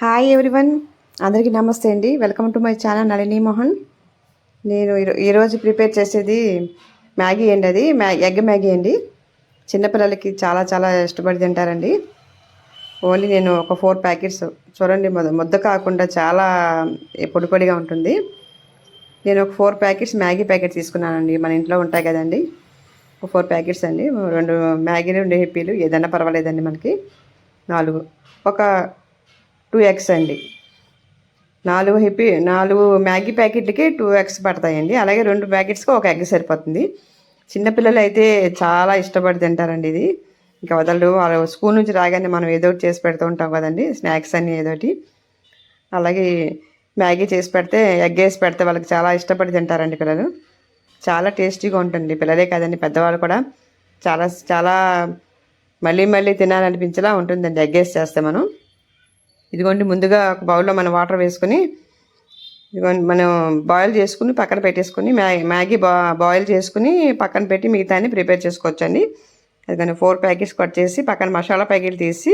Hi everyone అందరికీ నమస్తే అండి. Welcome to my channel Nalini Mohan నేను ఈరోజు ప్రిపేర్ చేసేది మ్యాగీ అండి అది. మ్యా ఎగ్ మ్యాగీ అండి. చిన్నపిల్లలకి చాలా చాలా ఇష్టపడి తింటారండి. ఓన్లీ నేను ఒక ఫోర్ ప్యాకెట్స్ చూడండి ముద్ద ముద్ద కాకుండా చాలా పొడి పొడిగా ఉంటుంది. నేను ఒక ఫోర్ ప్యాకెట్స్ మ్యాగీ ప్యాకెట్ తీసుకున్నానండి. మన ఇంట్లో ఉంటాయి కదండి. ఒక ఫోర్ ప్యాకెట్స్ అండి. రెండు మ్యాగీ రెండు హిప్పీలు ఏదైనా పర్వాలేదండి మనకి. నాలుగు. ఒక టూ ఎగ్స్ అండి. నాలుగు హిప్పీ నాలుగు మ్యాగీ ప్యాకెట్లకి టూ ఎగ్స్ పడతాయండి. అలాగే రెండు ప్యాకెట్స్కి ఒక ఎగ్ సరిపోతుంది. చిన్నపిల్లలు అయితే చాలా ఇష్టపడి తింటారండి ఇది. ఇంకా వదలరు. వాళ్ళు స్కూల్ నుంచి రాగానే మనం ఏదో ఒకటి చేసి పెడుతూ ఉంటాం కదండి స్నాక్స్ అని ఏదో ఒకటి. అలాగే మ్యాగీ చేసి పెడితే ఎగ్ వేసి పెడితే వాళ్ళకి చాలా ఇష్టపడి తింటారండి పిల్లలు. చాలా టేస్టీగా ఉంటుంది పిల్లలే కదండి పెద్దవాళ్ళు కూడా చాలా చాలా మళ్ళీ మళ్ళీ తినాలనిపించేలా ఉంటుందండి. ఎగ్ వేసి చేస్తే మనం. ఇదిగోండి ముందుగా ఒక బౌల్లో మనం వాటర్ వేసుకొని ఇదిగోండి మనం బాయిల్ చేసుకుని పక్కన పెట్టేసుకుని మ్యాగీ మ్యాగీ బా బాయిల్ చేసుకుని పక్కన పెట్టి మిగతాన్ని ప్రిపేర్ చేసుకోవచ్చండి. అందుకని ఫోర్ ప్యాకెట్స్ కట్ చేసి పక్కన మసాలా ప్యాకెట్లు తీసి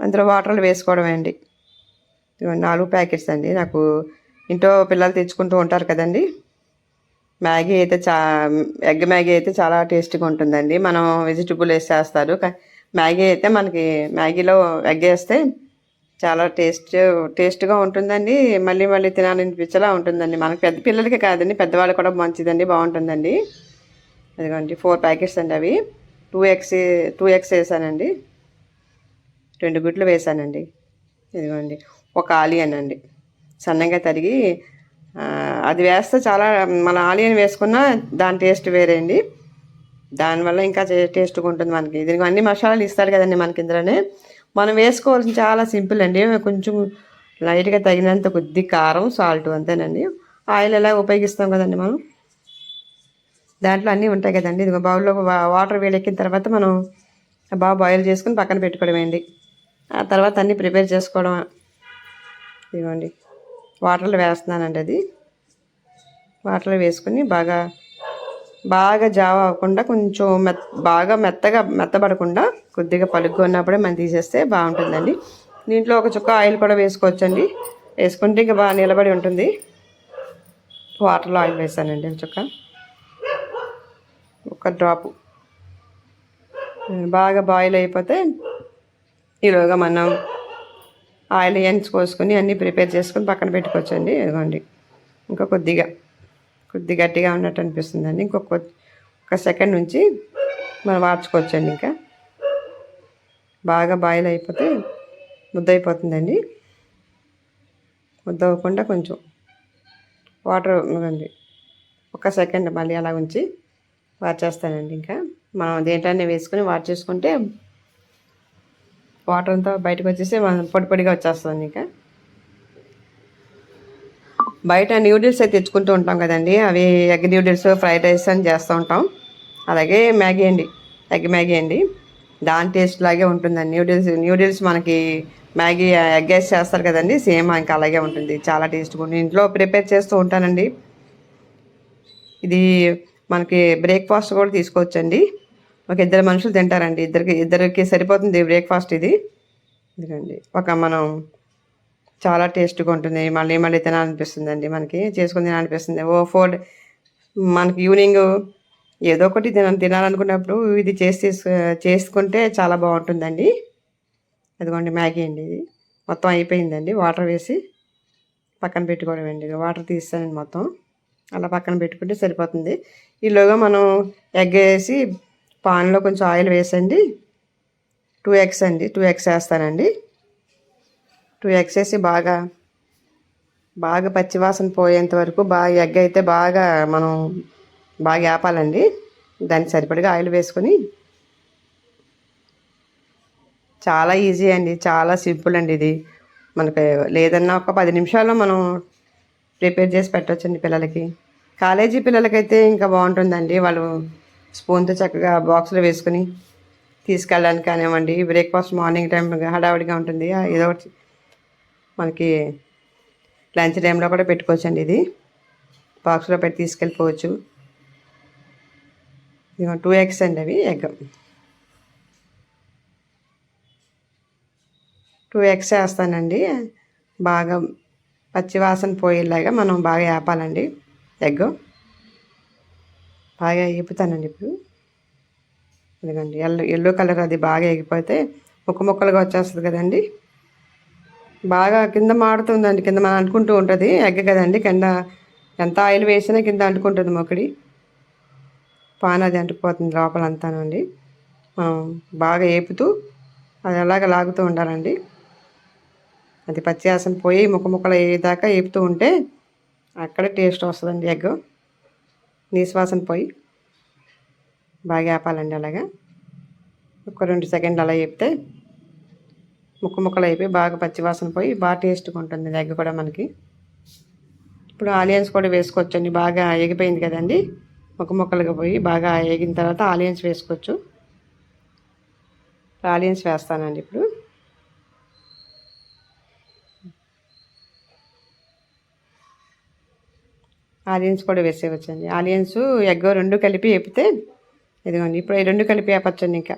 అందులో వాటర్లు వేసుకోవడమే అండి. ఇదిగోండి నాలుగు ప్యాకెట్స్ అండి. నాకు ఇంట్లో పిల్లలు తెచ్చుకుంటూ ఉంటారు కదండి. మ్యాగీ అయితే చా ఎగ్ మ్యాగీ అయితే చాలా టేస్టీగా ఉంటుందండి. మనం వెజిటబుల్ వేసి చేస్తారు. మ్యాగీ అయితే మనకి మ్యాగీలో ఎగ్ వేస్తే చాలా టేస్ట్ టేస్ట్గా ఉంటుందండి. మళ్ళీ మళ్ళీ తినాలనిపించేలా ఉంటుందండి. మనకి పెద్ద పిల్లలకి కాదండి పెద్దవాళ్ళు కూడా మంచిదండి బాగుంటుందండి. అదిగోండి ఫోర్ ప్యాకెట్స్ అండి అవి. టూ ఎగ్స్ టూ ఎగ్స్ వేసానండి. రెండు గుడ్లు వేసానండి. ఇదిగోండి ఒక ఆలియన్ అండి. సన్నగా తరిగి అది వేస్తే చాలా మన ఆలియన్ వేసుకున్నా దాని టేస్ట్ వేరే అండి. దానివల్ల ఇంకా టేస్ట్గా ఉంటుంది మనకి. దీనికి అన్ని మసాలాలు ఇస్తారు కదండి మనకి ఇందులోనే. మనం వేసుకోవాల్సిన చాలా సింపుల్ అండి. కొంచెం లైట్గా తగినంత కొద్ది కారం సాల్ట్ అంతేనండి. ఆయిల్ ఎలా ఉపయోగిస్తాం కదండి మనం? దాంట్లో అన్నీ ఉంటాయి కదండి. ఇది బౌల్లో వాటర్ వేడెక్కిన తర్వాత మనం బాగా బాయిల్ చేసుకుని పక్కన పెట్టుకోవడమేండి. ఆ తర్వాత అన్నీ ప్రిపేర్ చేసుకోవడం ఇదిగోండి. వాటర్లో వేస్తున్నానండి అది. వాటర్లో వేసుకుని బాగా బాగా జావ అవ్వకుండా కొంచెం మెత్ బాగా మెత్తగా మెత్తబడకుండా కొద్దిగా పలుగ్గా ఉన్నప్పుడే మనం తీసేస్తే బాగుంటుందండి. దీంట్లో ఒక చుక్క ఆయిల్ కూడా వేసుకోవచ్చండి. వేసుకుంటే ఇంకా బాగా నిలబడి ఉంటుంది. వాటర్లో ఆయిల్ వేసానండి ఒక చుక్క. ఒక డ్రాపు. బాగా బాయిల్ అయిపోతే ఈలోగా మనం ఆయిల్ ఎంచి కోసుకొని అన్నీ ప్రిపేర్ చేసుకొని పక్కన పెట్టుకోవచ్చండి. ఇదిగోండి. ఇంకా కొద్దిగా కొద్ది గట్టిగా ఉన్నట్టు అనిపిస్తుందండి. ఇంకొక ఒక సెకండ్ నుంచి మనం వార్చుకోవచ్చండి ఇంకా. బాగా బాయిల్ అయిపోతే ముద్ద అయిపోతుందండి ముద్ద అవ్వకుండా కొంచెం వాటర్ ఇవ్వండి ఒక సెకండ్ మళ్ళీ అలా ఉంచి వార్చేస్తానండి ఇంకా. మనం దేంట్లోనే వేసుకొని వార్ చేసుకుంటే వాటర్ అంతా బయటకు వచ్చేసి మనం పొడి పొడిగా వచ్చేస్తుంది ఇంకా. బయట న్యూడిల్స్ అయితే తెచ్చుకుంటూ ఉంటాం కదండి. అవి ఎగ్ న్యూడిల్స్ ఫ్రైడ్ రైస్ అని చేస్తూ ఉంటాం. అలాగే మ్యాగీ అండి. ఎగ్ మ్యాగీ అండి. దాని టేస్ట్ లాగే ఉంటుందండి. న్యూడిల్స్ న్యూడిల్స్ మనకి మ్యాగీ ఎగ్ వేసి చేస్తారు కదండి. సేమ్ ఇంకా అలాగే ఉంటుంది. చాలా టేస్ట్గా ఉంటుంది ఇంట్లో ప్రిపేర్ చేస్తూ ఉంటానండి. ఇది మనకి బ్రేక్ఫాస్ట్ కూడా తీసుకోవచ్చండి. ఒక ఇద్దరు మనుషులు తింటారండి. ఇద్దరికి ఇద్దరికి సరిపోతుంది బ్రేక్ఫాస్ట్ ఇది. ఇదిగండి. ఒక మనం చాలా టేస్ట్గా ఉంటుంది. మళ్ళీ మళ్ళీ తినాలనిపిస్తుందండి మనకి. చేసుకుని తినాలనిపిస్తుంది. ఓ ఫోర్ మనకి ఈవినింగ్ ఏదో ఒకటి తిన తినాలనుకున్నప్పుడు ఇది చేసి చేసుకుంటే చాలా బాగుంటుందండి. అదిగోండి మ్యాగీ అండి ఇది. మొత్తం అయిపోయిందండి. వాటర్ వేసి పక్కన పెట్టుకోవడం అండి వాటర్ తీస్తానండి మొత్తం. అలా పక్కన పెట్టుకుంటే సరిపోతుంది. ఈలోగా మనం ఎగ్ వేసి పాన్లో కొంచెం ఆయిల్ వేసండి. టూ ఎగ్స్ అండి. టూ ఎగ్స్ వేస్తానండి. టూ ఎగ్స్ వేసి బాగా బాగా పచ్చివాసన పోయేంత వరకు బాగా ఎగ్ అయితే బాగా మనం బాగా ఆపాలండి దానికి సరిపడగా ఆయిల్ వేసుకొని. చాలా ఈజీ అండి చాలా సింపుల్ అండి ఇది. మనకి లేదన్నా ఒక పది నిమిషాల్లో మనం ప్రిపేర్ చేసి పెట్టవచ్చండి పిల్లలకి. కాలేజీ పిల్లలకైతే ఇంకా బాగుంటుందండి. వాళ్ళు స్పూన్తో చక్కగా బాక్స్లో వేసుకుని తీసుకెళ్ళడానికి కానివ్వండి. బ్రేక్ఫాస్ట్ మార్నింగ్ టైం హడావిడిగా ఉంటుంది. ఏదో ఒకటి మనకి లంచ్ టైంలో కూడా పెట్టుకోవచ్చండి ఇది. బాక్స్లో పెట్టి తీసుకెళ్ళిపోవచ్చు. ఇదిగో టూ ఎగ్స్ అండి అవి ఎగ్. టూ ఎగ్స్ వేస్తానండి. బాగా పచ్చివాసన పోయేలాగా మనం బాగా వేపాలండి ఎగ్. బాగా వేపుతానండి ఇప్పుడు. ఇదిగోండి ఎల్లో ఎల్లో కలర్ అది బాగా ఎగిపోతే ముక్క ముక్కలుగా వచ్చేస్తుంది కదండి. బాగా కింద మాడుతుందండి కింద మనం అంటుకుంటూ ఉంటుంది. ఎగ్గ కదండి కింద ఎంత ఆయిల్ వేసినా కింద అంటుకుంటుంది మొక్కడి పాన్ అది అంటుకుపోతుంది లోపల అంతానండి మనం బాగా ఏపుతూ అది అలాగ లాగుతూ ఉండాలండి. అది పచ్చివాసన పోయి ముక్క ముక్కలు అయ్యేదాకా ఏపుతూ ఉంటే అక్కడే టేస్ట్ వస్తుందండి ఎగ్. నీసువాసన పోయి బాగా వేపాలండి అలాగా. ఒక రెండు సెకండ్లు అలా వేపితే ముక్క ముక్కలు అయిపోయి బాగా పచ్చివాసన పోయి బాగా టేస్ట్గా ఉంటుంది ఎగ్ కూడా మనకి. ఇప్పుడు ఆలియన్స్ కూడా వేసుకోవచ్చండి బాగా ఎగిపోయింది కదండి. ముక్క ముక్కలుగా పోయి బాగా ఎగిన తర్వాత ఆలియన్స్ వేసుకోవచ్చు. ఆలియన్స్ వేస్తానండి ఇప్పుడు. ఆలియన్స్ కూడా వేసేవచ్చండి ఆలియన్స్ ఎగ్ రెండు కలిపి వేపితే ఇదిగోండి ఇప్పుడు ఈ రెండు కలిపి వేపచ్చండి ఇంకా.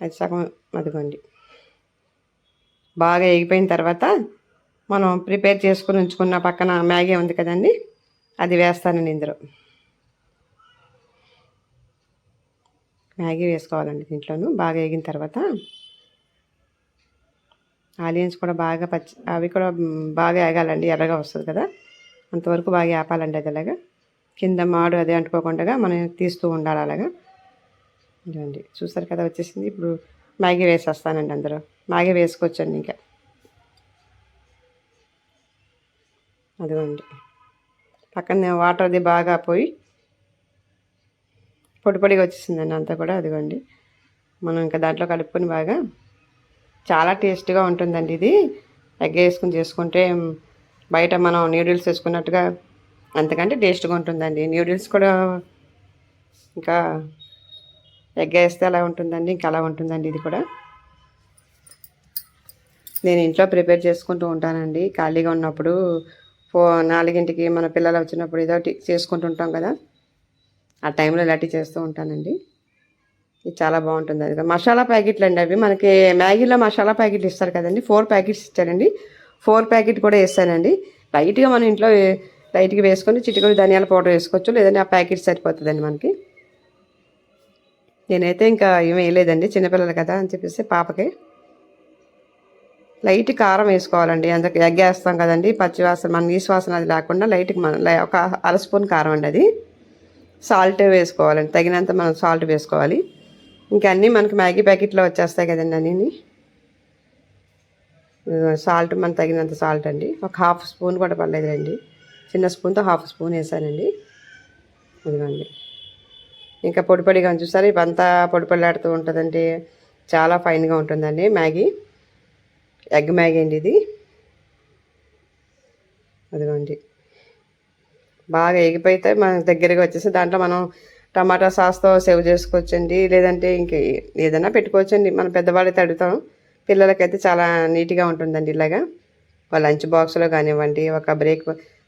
అది సగం అదిగోండి. బాగా ఎగిపోయిన తర్వాత మనం ప్రిపేర్ చేసుకుని ఉంచుకున్న పక్కన మ్యాగీ ఉంది కదండి అది వేస్తానండి ఇందులో. మ్యాగీ వేసుకోవాలండి దీంట్లోనూ బాగా వేగిన తర్వాత. ఆనియన్స్ కూడా బాగా పచ్చి అవి కూడా బాగా వేగాలండి ఎర్రగా వస్తుంది కదా. అంతవరకు బాగా వేపాలండి అది అలాగా. కింద మాడు అదే అంటుకోకుండా మనం తీస్తూ ఉండాలి అలాగా. ఇదండి చూసారు కదా వచ్చేసింది. ఇప్పుడు మ్యాగీ వేసేస్తానండి అందరూ మ్యాగీ వేసుకోవచ్చండి ఇంకా. అదిగోండి. పక్కన వాటర్ అది బాగా పోయి పొడి పొడిగా వచ్చేసిందండి అంతా కూడా అదిగోండి. మనం ఇంకా దాంట్లో కలుపుకొని బాగా చాలా టేస్ట్గా ఉంటుందండి ఇది. ఎగ్ వేసుకుని చేసుకుంటే బయట మనం న్యూడిల్స్ వేసుకున్నట్టుగా అంతకంటే టేస్ట్గా ఉంటుందండి. న్యూడిల్స్ కూడా ఇంకా ఎగ్ వేస్తే అలా ఉంటుందండి ఇంకా అలా ఉంటుందండి ఇది కూడా. నేను ఇంట్లో ప్రిపేర్ చేసుకుంటూ ఉంటానండి. ఖాళీగా ఉన్నప్పుడు ఫో నాలుగింటికి మన పిల్లలు వచ్చినప్పుడు ఏదో చేసుకుంటూ ఉంటాం కదా. ఆ టైంలో ఇలాంటివి చేస్తూ ఉంటానండి. ఇది చాలా బాగుంటుంది అది. మసాలా ప్యాకెట్లు అండి అవి. మనకి మ్యాగీలో మసాలా ప్యాకెట్లు ఇస్తారు కదండి. ఫోర్ ప్యాకెట్స్ ఇచ్చారండి ఫోర్ ప్యాకెట్ కూడా వేస్తానండి. లైట్గా మనం ఇంట్లో లైట్గా వేసుకొని చిటికలు ధనియాల పౌడర్ వేసుకోవచ్చు. లేదంటే ఆ ప్యాకెట్ సరిపోతుందండి మనకి. నేనైతే ఇంకా ఏమీ వేయలేదండి. చిన్నపిల్లలు కదా అని చెప్పేసి పాపకి లైట్ కారం వేసుకోవాలండి. అందుకు ఎగ్ వేస్తాం కదండి. పచ్చివాసన మన నీసువాసన అది లేకుండా లైట్కి మన ఒక అర స్పూన్ కారం అండి అది. సాల్ట్ వేసుకోవాలండి. తగినంత మనం సాల్ట్ వేసుకోవాలి. ఇంకా అన్నీ మనకి మ్యాగీ ప్యాకెట్లో వచ్చేస్తాయి కదండి అన్నీ సాల్ట్ మన తగినంత సాల్ట్ అండి. ఒక హాఫ్ స్పూన్ కూడా పర్లేదండి చిన్న స్పూన్తో హాఫ్ స్పూన్ వేసానండి. అదిగోండి ఇంకా పొడి పొడిగా చూసారు? ఇవంతా పొడి పొడిలాడుతూ ఉంటుందండి. చాలా ఫైన్గా ఉంటుందండి మ్యాగీ. ఎగ్ మ్యాగీ అండి ఇది. అదిగోండి. బాగా ఎగిపోతే మన దగ్గరగా వచ్చేసి దాంట్లో మనం టమాటా సాస్తో సేవ్ చేసుకోవచ్చండి. లేదంటే ఇంక ఏదైనా పెట్టుకోవచ్చండి. మనం పెద్దవాళ్ళైతే అడుగుతాం పిల్లలకైతే చాలా నీట్గా ఉంటుందండి ఇలాగా. లంచ్ బాక్స్లో కానివ్వండి ఒక బ్రేక్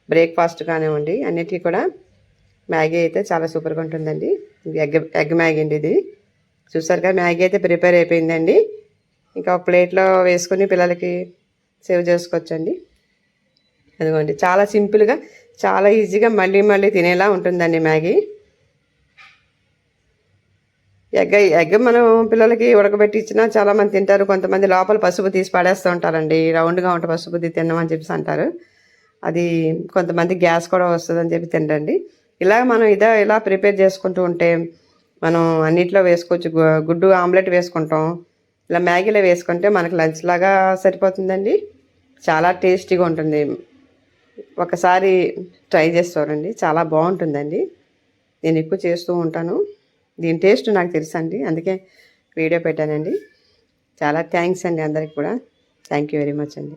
బ్రేక్ఫాస్ట్ కానివ్వండి అన్నిటికీ కూడా మ్యాగీ అయితే చాలా సూపర్గా ఉంటుందండి. ఎగ్ ఎగ్ మ్యాగీ అండి ఇది. చూసారుగా కదా మ్యాగీ అయితే ప్రిపేర్ అయిపోయిందండి. ఇంకా ప్లేట్లో వేసుకొని పిల్లలకి సేవ్ చేసుకోవచ్చండి. అదిగోండి చాలా సింపుల్గా చాలా ఈజీగా మళ్ళీ మళ్ళీ తినేలా ఉంటుందండి మ్యాగీ. ఎగ్ ఎగ్ మనం పిల్లలకి ఉడకబెట్టి ఇచ్చినా చాలామంది తింటారు. కొంతమంది లోపల పసుపు తీసి పడేస్తూ ఉంటారండి. రౌండ్గా ఉంటే పసుపు తీసి తినమని చెప్పేసి అంటారు. అది కొంతమంది గ్యాస్ కూడా వస్తుందని చెప్పి తినండి ఇలా మనం ఇదే ఇలా ప్రిపేర్ చేసుకుంటూ ఉంటే మనం అన్నిట్లో వేసుకోవచ్చు. గుడ్డు ఆమ్లెట్ వేసుకుంటాం. ఇలా మ్యాగీలో వేసుకుంటే మనకు లంచ్ లాగా సరిపోతుందండి. చాలా టేస్టీగా ఉంటుంది. ఒకసారి ట్రై చేసి చూడండి. చాలా బాగుంటుందండి. నేను ఎక్కువ చేస్తూ ఉంటాను. దీని టేస్ట్ నాకు తెలుసు అండి అందుకే వీడియో పెట్టానండి. చాలా థ్యాంక్స్ అండి అందరికి కూడా. థ్యాంక్ యూ వెరీ మచ్ అండి.